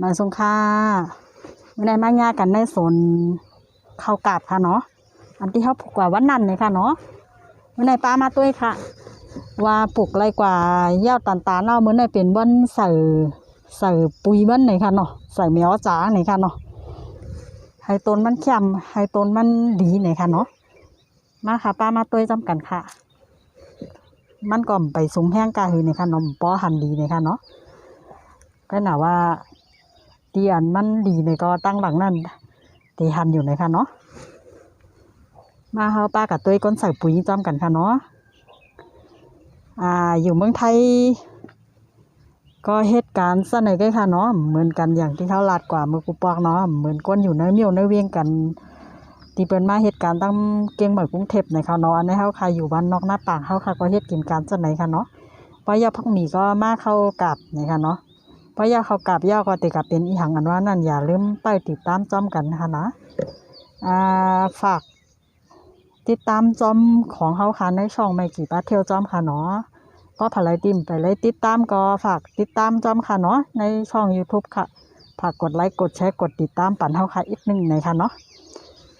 มาสงค่าไม่ได้มาญากันในสนเข้าวกาบค่ะเนาะอันที่เขาปลูกกว่าวันนั้นเลยค่ะเนาะไม่ได้ป้ามาตุ้ยค่ะ ว่าปลูกไรกว่าเย้าตันตาเนาะเหมือนได้เป็นวันใส่ใส่ปุ๋ยมันไหนค่ะเนาะใส่แมวจ๋าไหนค่ะเนาะให้ต้นมันเข้มให้ต้นมันดีไหนค่ะเนาะมาค่ะป้ามาตุ้ยจำกันค่ะ มันก็ไปสมแห้งกาหือในค่ะเนาะป้อหันดีในค่ะเนาะก็หนาว่า ดีอันมันดีในก็ตั้งหลังนั่นตีหันอยู่ในค่ะเนาะมาเฮาป้ากับตุ้ยก้นใส่ปุ๋ยจ้ำกันค่ะเนาะอ่าอยู่เมืองไทย ก็เหตุการณ์สนก็ค่ะเนาะเหมือนกันอย่างที่เขาลาดกว่ามือกูปอกเนาะเหมือนก้นอยู่ในเมียวในเวียงกันที่เป็นมาเหตุการณ์ตั้งเกียงเหมือนกรุงเทพในค่ะเนาะอันนี้เขาใครอยู่บ้านนอกหน้าต่างเขาค่ะก็เฮ็ดกินการจังไหนค่ะเนาะปะยาพักหมีก็มาเข้ากับนี่ค่ะเนาะ ปะยาเขากับยาก็ติกับเป็นอีหังอันว่านั่นอย่าลืมไปติดตามจอมกันนะคะนะอ่าฝากติดตามจอมของเขาค่ะในช่องไม่กี่ป้าเที่ยวจอมค่ะเนาะก็ผลายติมไปเลยติดตามก็ฝากติดตามจอมค่ะเนาะในช่อง YouTube ค่ะฝากกดไลค์กดแชร์กดติดตามปั่นเขาค่ะอีกหนึ่งในอยค่ะเนาะ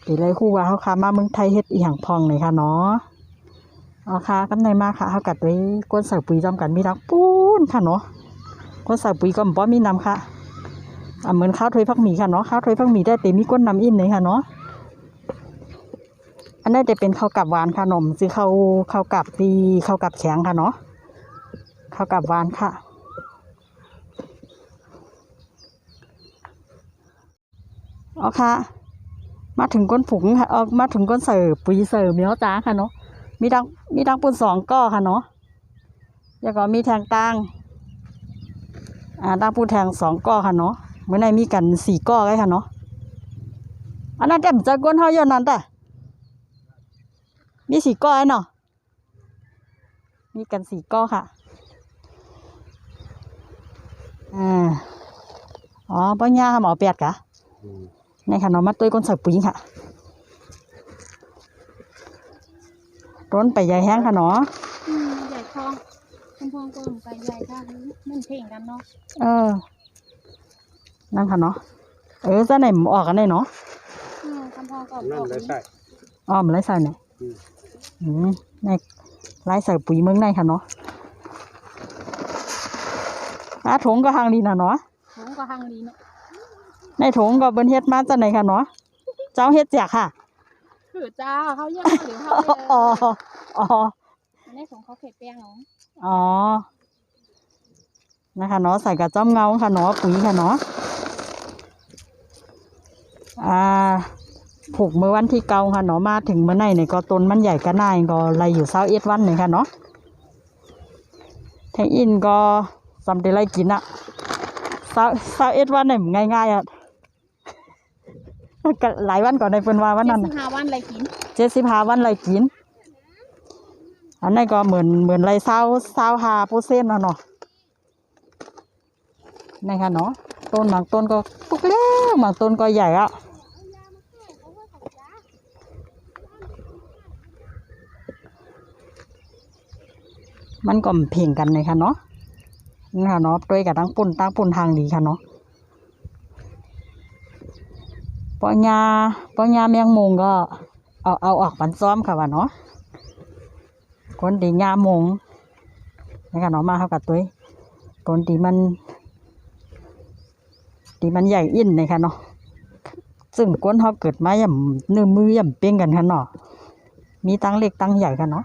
ปีเลยคู่ว่าเขาค่ะมาเมืองไทยเฮ็ดอีหยังพองเลยค่ะเนาะเอาค่ะกำในมาค่ะเขากัดไว้ก้นใส่ปุ๋ยจำกันมีรักปูนค่ะเนาะ ก้นใส่ปุ๋ยก็บ่มีน้ำค่ะอ่าเหมือนข้าวถ้วยพักหมีค่ะเนาะข้าวถ้วยพักหมีได้แต่มีก้นน้ำอินเลยค่ะเนาะอันนั้จะเป็นข้าวกับหวานขนมซื้อข้าวข้าวกับตีข้าวกับแข็งค่ะเนาะข้าวกับหวานค่ะเอาค่ะ มาถึงก้นผุงค่ะเออมาถึงก้นเสิร์ฟปุ๋ยเสิร์ฟเมียวจ้าค่ะเนาะมีดังมีดังปุ่นสองก้อค่ะเนาะแล้วก็มีแทงตั้ง อ่าดังปูแทงสองก้อค่ะเนาะเมื่อในมีกันสี่ก้อไว้ค่ะเนาะอันนั้นแต้มจะก้นเท่าเยอะนั้นแต่มีสี่ก้อไอ้เนาะมีกันสี่ก้อค่ะอ่าอ๋อป้าย่าหมอเปียดกะในค่ะเนาะมาตุ้ยก้นใส่ปุ๋ยค่ะร้นไปใหญ่แห้งค่ะเนาะใหญ่ทองคำพองกลงไปใหญ่ท่านี้ มันเพ่งกันเนาะเออ นั่นค่ะเนาะเออจะไหนหมออกกันได้เนาะอืมคำพองก็ออกนั่นเลยใช่อ๋อมันไล่ใส่เนี่ยอืมอืมในไล่ใส่ปุ๋ยเมืองในค่ะเนาะอาถุงก็ทางดีนะเนาะผมก็หังดีเนาะในถุงก็เบิ้นเฮ็ดมาจากไหนค่ะเนาะเจ้าเฮ็ดแจกค่ะคือจ้าเขาย่างหรือเขาอ๋ออ๋ออันนี้ของเขาเผ็ดแป้งเนาะอ๋อ นะคะเนาะใส่กับจ้อมเงาค่ะเนาะปุ๋ยค่ะเนาะอ่าผูกเมื่อวันที่เกาค่ะเนาะมาถึงเมื่อไหนเนี่ยก็ต้นมันใหญ่ก็น่ายก็ไรอยู่เศร้าเอ็ดวันเนี่ยค่ะเนาะแทงอินก็สำเร็จไรกินอะเศร้าเศร้าเอ็ดวันเนี่ยง่ายๆอะก็หลายวันก่อนในเพิ่นว่าวันนั้นเจ็ดน่ะสิบห้าวันอะไรกินเจ็ดสิบห้าวันไรกินอันนั้นก็เหมือนเหมือนไรเศร้าเศร้าหาเปอร์เซ็นต์เนาะเนาะ นี่ค่ะเนาะต้นบางต้นก็ปุกเล็กบางต้นก็ใหญ่อะมันก็เพ่งกันเลยค่ะเนาะนี่ค่ะเนาะด้วยกับตั้งปุ่นตั้งปุ่นทางดีค่ะเนาะปอยาปอยาเมียงมุงก็เอาเอาออกปันซ้อมค่ะว่าเนาะคนดีงามมงนะคะเนาะมาเข้ากับตัวคนดีมัน ดีมันใหญ่อินเลยค่ะเนาะซึ่งก้นเขาเกิดมาย่ำเนื้อมือย่ำเป้งกันค่ะเนาะมีตั้งเล็กตั้งใหญ่ค่ะเนาะ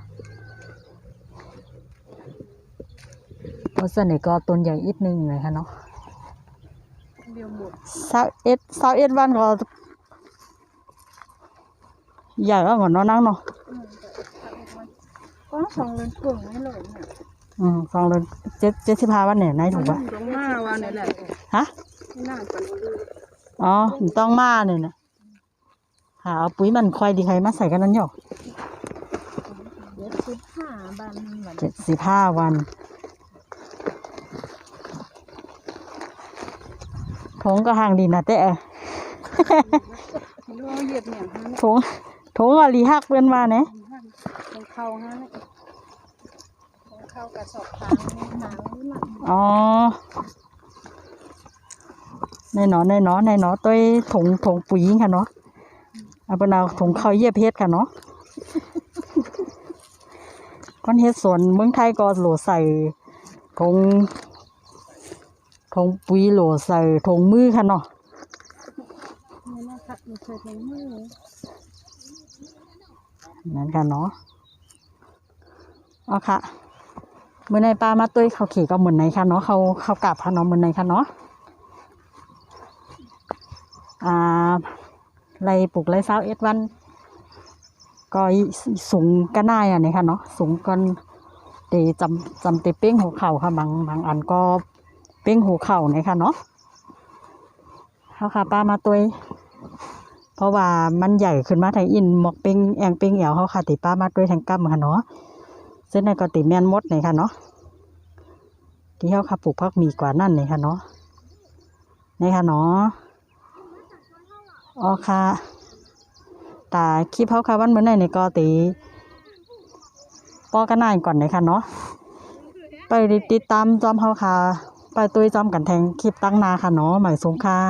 เพราะส่วนใหญ่ก็ต้นใหญ่อีกนึงเลยค่ะเนาะเดียวหมดสาวเอ็ดสาวเอ็ดวันก็ใหญ่แล้วเหมือนน้องนั่งเนาะอืมก็สองเรือนกลุ่มนี่เลยเนี่ยอืมฟังเลยเจ็ดเจ็ดสิบห้าวันเนี่ยนายถูกปะตรงหน้าวันนี่แหละฮะที่ หน้าปันดูอ๋อมันต้องมาเนี่ยนะหาเอาปุ๋ยมันควายดีใครมาใส่กันนั้นหยอกเจ็ดสิบห้าบันเหมือนเจ็ดสิบห้าวันถงก็ห่างดีนะแต่โลเหยียบเนี่ยฮะถงถงอะลีหักเพื่อนมาเนี่ยของเขาฮะของเขากระสอบทางหางนี่หนักอ๋อ ในหนอในหนอในหนอต้วถงถงปุ๋ยค่ะเนาะเอาเป็นเอาถงข้าวเยียบเฮ็ดค่ะเนาะก้อนเฮ็ดสวนเมืองไทยก็โหลใส่ถงถงปุ๋ยโหลใส่ถงมือค่ะเนาะนี่นะคะมีเคยถึงมือนั่นค่ะเนาะเอาค่ะเมื้อในปลามาตุ้ยเขาขี่ก็เหมือนในค่ะเนาะเขาเขากลับค่ะเนาะเหมือนในค่ะเนาะ อ่าไรปลูกไรเศร้าเอ็ดวันก็สูงก็น่ายอะนี่ค่ะเนาะสูงกันเตจำจำเตเป้งหัวเข่าค่ะบางบางอันก็เป้งหัวเข่านี่ค่ะเนาะเขาค่ะป้ามาตุ้ยเพราะว่ามันใหญ่ขึ้นมาทางอินหมอกเป้งแองเป้งเอวเขาค่ะติป้ามาด้วยทางกำค่ะเนาะเส้นในก็ติแมนมดเลยค่ะเนาะที่เขาค่ะปลูกพักมีกว่านั่นเลยค่ะเนาะนี่ค่ะเนาะ อ๋อค่ะตาคลิปเขาค่ะวันเมื่อไหร่นี่ก็ตีปอกันนายก่อนเลยค่ะเนาะไปติดตามจอมเขาค่ะ ไปตุยจอมกันแทงคลิปตั้งนาค่ะเนาะหมายสงค่ะ